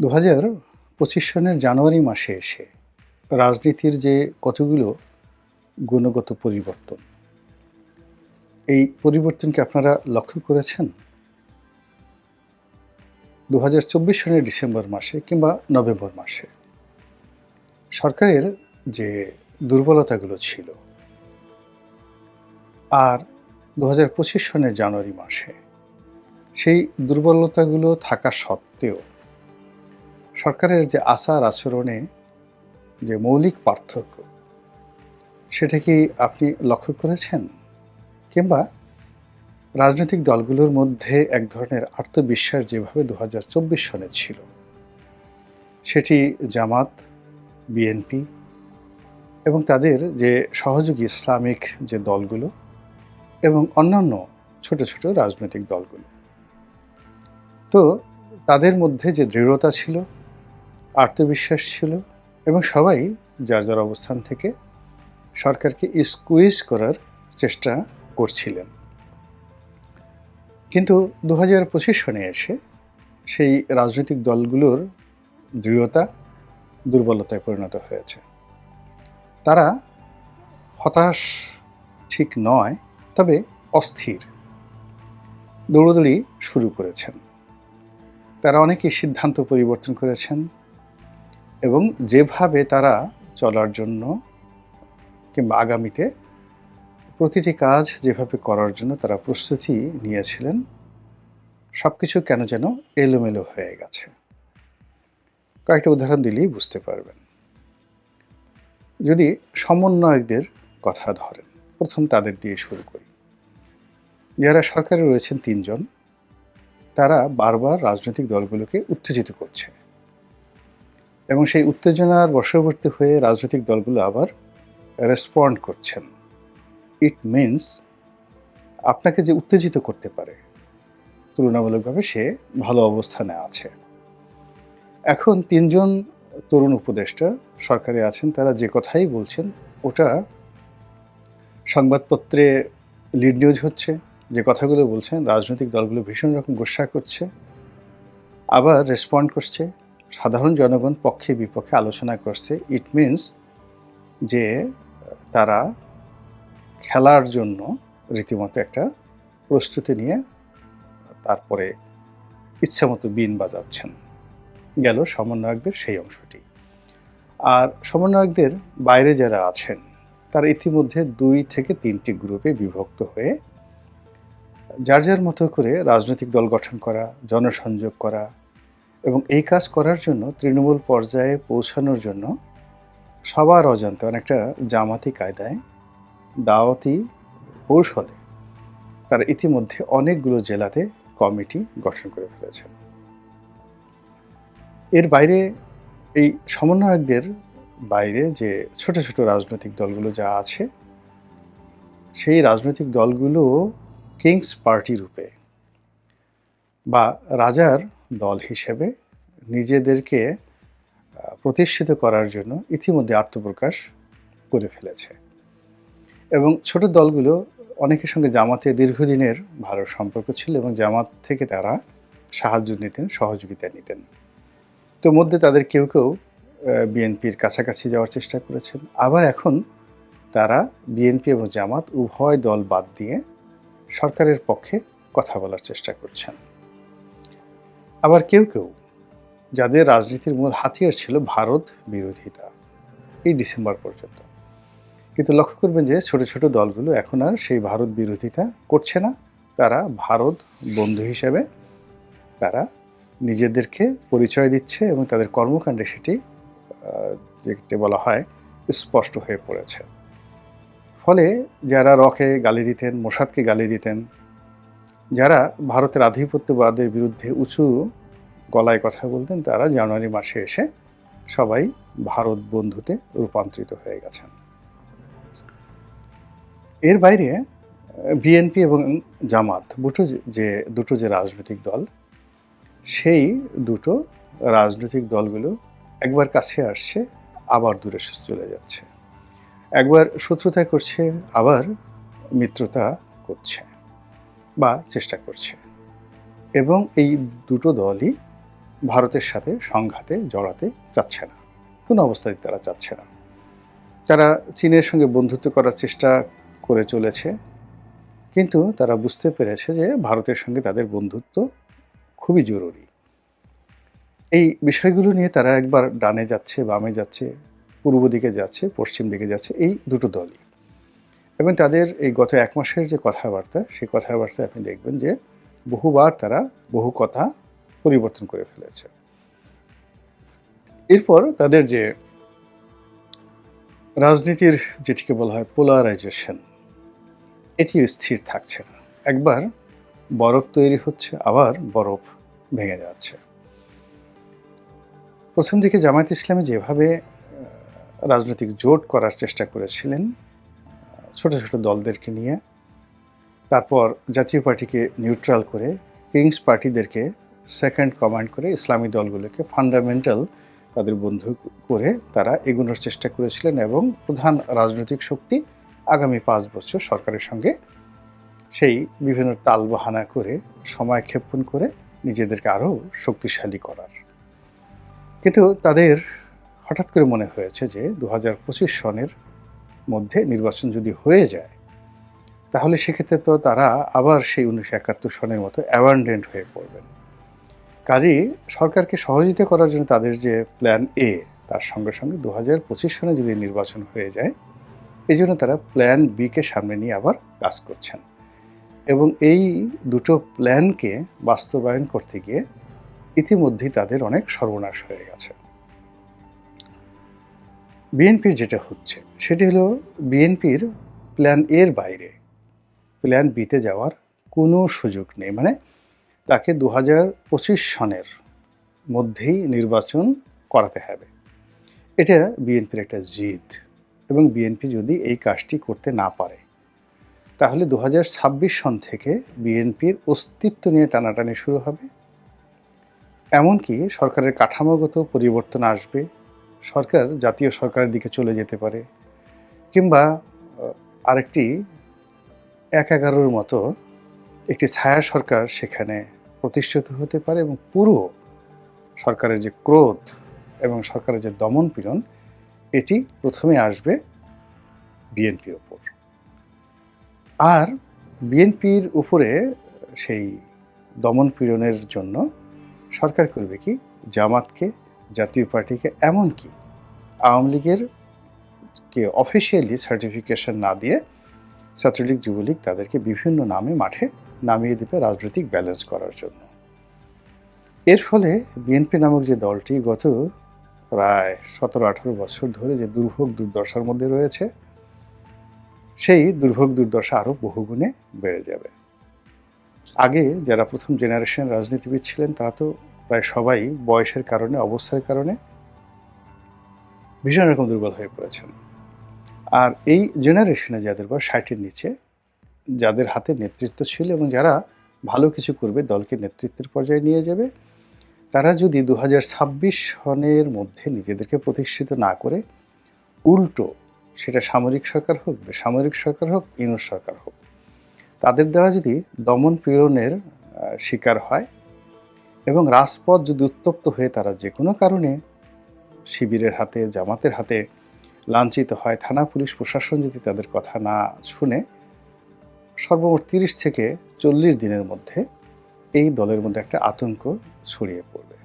দু হাজার পঁচিশ সনের জানুয়ারি মাসে এসে রাজনীতির যে কতগুলো গুণগত পরিবর্তন, এই পরিবর্তনকে আপনারা লক্ষ্য করেছেন? দু হাজার চব্বিশ সনের ডিসেম্বর মাসে কিংবা নভেম্বর মাসে সরকারের যে দুর্বলতাগুলো ছিল, আর দু হাজার পঁচিশ সনের জানুয়ারি মাসে সেই দুর্বলতাগুলো থাকা সত্ত্বেও সরকারের যে আচার আচরণে যে মৌলিক পার্থক্য, সেটা কি আপনি লক্ষ্য করেছেন? কিংবা রাজনৈতিক দলগুলোর মধ্যে এক ধরনের আত্মবিশ্বাস যেভাবে দু হাজার চব্বিশ সনে ছিল, সেটি জামাত, বিএনপি এবং তাদের যে সহযোগী ইসলামিক যে দলগুলো এবং অন্যান্য ছোট ছোট রাজনৈতিক দলগুলো। তো তাদের মধ্যে যে দৃঢ়তা ছিল আত্মবিশ্বাস ছিল এবং সবাই যার যার অবস্থান থেকে সরকারকে স্কুইজ করার চেষ্টা করছিলেন। কিন্তু দু হাজার পঁচিশ সনে এসে সেই রাজনৈতিক দলগুলোর দৃঢ়তা, দুর্বলতায় পরিণত হয়েছে। তারা হতাশ ঠিক নয়, তবে অস্থির। দৌড়দৌড়ি শুরু করেছেন। তারা অনেকেই সিদ্ধান্ত পরিবর্তন করেছেন। এবং যেভাবে তারা চলার জন্য কিংবা আগামীতে প্রতিটি কাজ যেভাবে করার জন্য তারা প্রস্তুতি নিয়েছিলেন সব কিছু কেন যেন এলোমেলো হয়ে গেছে। কয়েকটা উদাহরণ দিলেই বুঝতে পারবেন। যদি সমন্বয়কদের কথা ধরেন, প্রথম তাদের দিয়ে শুরু করি। যারা সরকারে রয়েছেন তিনজন, তারা বারবার রাজনৈতিক দলগুলোকে উত্তেজিত করছে। এবং সেই উত্তেজনার বশবর্তী হয়ে রাজনৈতিক দলগুলো আবার রেসপন্ড করছেন। ইট মিনস আপনাকে যে উত্তেজিত করতে পারে, তুলনামূলকভাবে সে ভালো অবস্থানে আছে। এখন তিনজন তরুণ উপদেষ্টা সরকারে আছেন, তারা যে কথাই বলছেন, ওটা সংবাদপত্রে লিড নিউজ হচ্ছে, যে কথাগুলো বলছেন, রাজনৈতিক দলগুলো ভীষণ রকম গোসা করছে, আবার রেসপন্ড করছে সাধারণ জনগণ পক্ষে বিপক্ষে আলোচনা করছে। ইট মিনস যে তারা খেলার জন্য রীতিমতো একটা প্রস্তুতি নিয়ে তারপরে ইচ্ছামতো বিন বাজাচ্ছেন। গেল সমন্বয়কদের সেই অংশটি। আর সমন্বয়কদের বাইরে যারা আছেন, তারা ইতিমধ্যে দুই থেকে তিনটি গ্রুপে বিভক্ত হয়ে যার যার মতো করে রাজনৈতিক দল গঠন করা, জনসংযোগ করা এবং এই কাজ করার জন্য তৃণমূল পর্যায়ে পৌঁছানোর জন্য সবার অজান্তে অনেকটা জামাতি কায়দায় দাওয়াতি কৌশলে তারা ইতিমধ্যে অনেকগুলো জেলাতে কমিটি গঠন করে ফেলেছেন এর বাইরে এই সমন্বয়কদের বাইরে যে ছোট ছোট রাজনৈতিক দলগুলো যা আছে, সেই রাজনৈতিক দলগুলো কিংস পার্টি রূপে বা রাজার দল হিসেবে নিজেদেরকে প্রতিষ্ঠিত করার জন্য ইতিমধ্যে আত্মপ্রকাশ করে ফেলেছে। এবং ছোট দলগুলো অনেকের সঙ্গে জামাতে দীর্ঘদিনের ভালো সম্পর্ক ছিল এবং জামাত থেকে তারা সাহায্য নিতেন, সহযোগিতা নিতেন। তো মধ্যে তাদের কেউ কেউ বিএনপির কাছাকাছি যাওয়ার চেষ্টা করেছেন। আবার এখন তারা বিএনপি এবং জামাত উভয় দল বাদ দিয়ে সরকারের পক্ষে কথা বলার চেষ্টা করছেন। আবার কেউ কেউ, যাদের রাজনীতির মূল হাতিয়ার ছিল ভারত বিরোধিতা এই ডিসেম্বর পর্যন্ত। কিন্তু লক্ষ্য করবেন যে ছোট ছোট দলগুলো এখন আর সেই ভারত বিরোধিতা করছে না। তারা ভারত বন্ধু হিসেবে তারা নিজেদেরকে পরিচয় দিচ্ছে এবং তাদের কর্মকাণ্ডে সেটি যেটি বলা হয় স্পষ্ট হয়ে পড়েছে। ফলে যারা রকে গালি দিতেন, মোসাদকে গালি দিতেন যারা ভারতের আধিপত্যবাদের বিরুদ্ধে উঁচু গলায় কথা বলতেন, তারা জানুয়ারি মাসে এসে সবাই ভারত বন্ধুতে রূপান্তরিত হয়ে গেছেন। এর বাইরে বিএনপি এবং জামাত দুটো যে দুটো যে রাজনৈতিক দল, সেই দুটো রাজনৈতিক দলগুলো একবার কাছে আসছে, আবার দূরে চলে যাচ্ছে। একবার শত্রুতা করছে, আবার মিত্রতা করছে। বা চেষ্টা করছে। এবং এই দুটো দলই ভারতের সাথে সংঘাতে জড়াতে চাচ্ছে না। কোনো অবস্থায় তারা চাচ্ছে না। তারা চীনের সঙ্গে বন্ধুত্ব করার চেষ্টা করে চলেছে, কিন্তু তারা বুঝতে পেরেছে যে ভারতের সঙ্গে তাদের বন্ধুত্ব খুবই জরুরি। এই বিষয়গুলো নিয়ে তারা একবার ডানে যাচ্ছে, বামে যাচ্ছে, পূর্ব দিকে যাচ্ছে, পশ্চিম দিকে যাচ্ছে, এই দুটো দলই। এবং তাদের এই গত এক মাসের যে কথাবার্তা, সেই কথাবার্তায় আপনি দেখবেন যে বহুবার তারা বহু কথা পরিবর্তন করে ফেলেছে। এরপর তাদের যে রাজনীতির যেটিকে বলা হয় পোলারাইজেশন এটিও স্থির থাকছে না। একবার বরফ তৈরি হচ্ছে, আবার বরফ ভেঙে যাচ্ছে। প্রথম দিকে জামায়াত ইসলামী যেভাবে রাজনৈতিক জোট করার চেষ্টা করেছিলেন ছোট ছোট দলদেরকে নিয়ে, তারপর জাতীয় পার্টিকে নিউট্রাল করে কিংস পার্টিদেরকে সেকেন্ড কমান্ড করে ইসলামী দলগুলোকে ফান্ডামেন্টাল তাদের বন্ধু করে তারা এগোনোর চেষ্টা করেছিলেন এবং প্রধান রাজনৈতিক শক্তি আগামী পাঁচ বছর সরকারের সঙ্গে সেই বিভিন্ন তাল বাহানা করে, সময় ক্ষেপণ করে নিজেদেরকে আরও শক্তিশালী করার। কিন্তু তাদের হঠাৎ করে মনে হয়েছে যে দু হাজার পঁচিশ সনের মধ্যে নির্বাচন যদি হয়ে যায়, তাহলে সেক্ষেত্রে তো তারা আবার সেই উনিশশো একাত্তর সনের মতো অ্যাবান্ডেন্ট হয়ে পড়বেন। কাজেই সরকারকে সহযোগিতা করার জন্য তাদের যে প্ল্যান এ তার সঙ্গে সঙ্গে দু হাজার পঁচিশ সনে যদি নির্বাচন হয়ে যায়, এই জন্য তারা প্ল্যান বিকে সামনে নিয়ে আবার কাজ করছেন। এবং এই দুটো প্ল্যানকে বাস্তবায়ন করতে গিয়ে ইতিমধ্যেই তাদের অনেক সর্বনাশ হয়ে গেছে। বিএনপির যেটা হচ্ছে, সেটি হলো বিএনপির প্ল্যান এর বাইরে। প্ল্যান বিতে যাওয়ার কোনো সুযোগ নেই। মানে তাকে দু হাজার পঁচিশ সনের মধ্যেই নির্বাচন করাতে হবে। এটা বিএনপির একটা জিদ এবং বিএনপি যদি এই কাজটি করতে না পারে, তাহলে দু ছাব্বিশ সন থেকে বিএনপির অস্তিত্ব নিয়ে টানাটানি শুরু হবে। এমনকি সরকারের কাঠামোগত পরিবর্তন আসবে সরকার, জাতীয় সরকারের দিকে চলে যেতে পারে কিংবা আরেকটি এক এগারোর মতো একটি ছায়া সরকার সেখানে প্রতিষ্ঠিত হতে পারে এবং পুরো সরকারের যে ক্রোধ এবং সরকারের যে দমন পীড়ন এটি প্রথমে আসবে বিএনপির ওপর। আর বিএনপির উপরে সেই দমন পীড়নের জন্য সরকার করবে কি? জামাতকে জাতীয় পার্টিকে এমনকি আওয়ামী লীগের কে অফিসিয়ালি সার্টিফিকেশন না দিয়ে ছাত্রলীগ, যুবলীগ তাদেরকে বিভিন্ন নামে মাঠে নামিয়ে দেবে রাজনৈতিক ব্যালেন্স করার জন্য। এর ফলে বিএনপি নামক যে দলটি গত প্রায় সতেরো, আঠারো বছর ধরে যে দুর্ভোগ দুর্দশার মধ্যে রয়েছে, সেই দুর্ভোগ দুর্দশা আরও বহুগুণে বেড়ে যাবে। আগে যারা প্রথম জেনারেশন রাজনীতিবিদ ছিলেন তারা তো প্রায় সবাই বয়সের কারণে, অবস্থার কারণে ভীষণ রকম দুর্বল হয়ে পড়েছেন। আর এই জেনারেশনে যাদের বয়স ষাটের নিচে, যাদের হাতে নেতৃত্ব ছিল এবং যারা ভালো কিছু করবে, দলকে নেতৃত্বের পর্যায়ে নিয়ে যাবে, তারা যদি দু হাজার ছাব্বিশ সনের মধ্যে নিজেদেরকে প্রতিষ্ঠিত না করে, উল্টো সেটা সামরিক সরকার হোক, বেসামরিক সরকার হোক, ইউনুস সরকার হোক, তাদের দ্বারা যদি দমন পীড়নের শিকার হয় এবং রাজপথ যদি উত্তপ্ত হয়ে তারা যে কোনো কারণে শিবিরের হাতে, জামাতের হাতে লাঞ্ছিত হয়, থানা, পুলিশ, প্রশাসন যদি তাদের কথা না শুনে, সর্বমোট তিরিশ থেকে চল্লিশ দিনের মধ্যে এই দলের মধ্যে একটা আতঙ্ক ছড়িয়ে পড়বে।